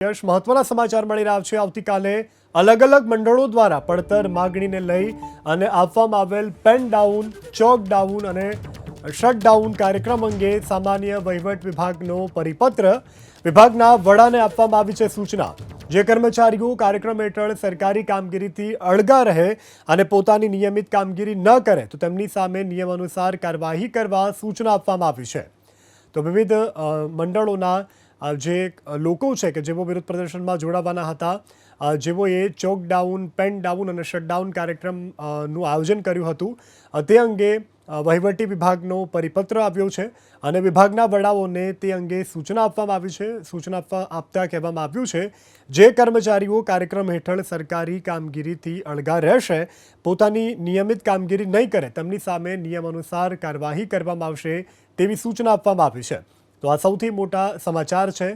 યશ મહત્વના સમાચાર મળી રહ્યા છે. આવતીકાલે અલગ અલગ મંડળો દ્વારા પડતર માગણીને લઈ અને આપવામાં આવેલ પેન ડાઉન ચોક ડાઉન અને શટડાઉન કાર્યક્રમ અંગે સામાન્ય વહીવટ વિભાગનો પરિપત્ર વિભાગના વડાને આપવામાં આવી છે સૂચના. જે કર્મચારીઓ કાર્યક્રમ હેઠળ સરકારી કામગીરીથી અળગા રહે અને પોતાની નિયમિત કામગીરી ન કરે, તો તેમની સામે નિયમ અનુસાર કાર્યવાહી કરવા સૂચના આપવામાં આવી છે. તો વિવિધ મંડળોના જે લોકો છે કે જેઓ વિરોધ પ્રદર્શનમાં જોડાવાના હતા જેઓએ ચોક ડાઉન, પેન ડાઉન અને શટડાઉન કાર્યક્રમનું આયોજન કર્યું હતું. તે અંગે વહીવટી વિભાગનો પરિપત્ર આવ્યો છે અને વિભાગના વડાઓને તે અંગે સૂચના આપવામાં આવી છે. સૂચના આપવા, આપતા કહેવામાં આવ્યું છે, જે કર્મચારીઓ કાર્યક્રમ હેઠળ સરકારી કામગીરીથી અળગા રહેશે, પોતાની નિયમિત કામગીરી નહીં કરે, તેમની સામે નિયમ અનુસાર કાર્યવાહી કરવામાં આવશે તેવી સૂચના આપવામાં આવી છે. તો આ સૌથી મોટા સમાચાર છે.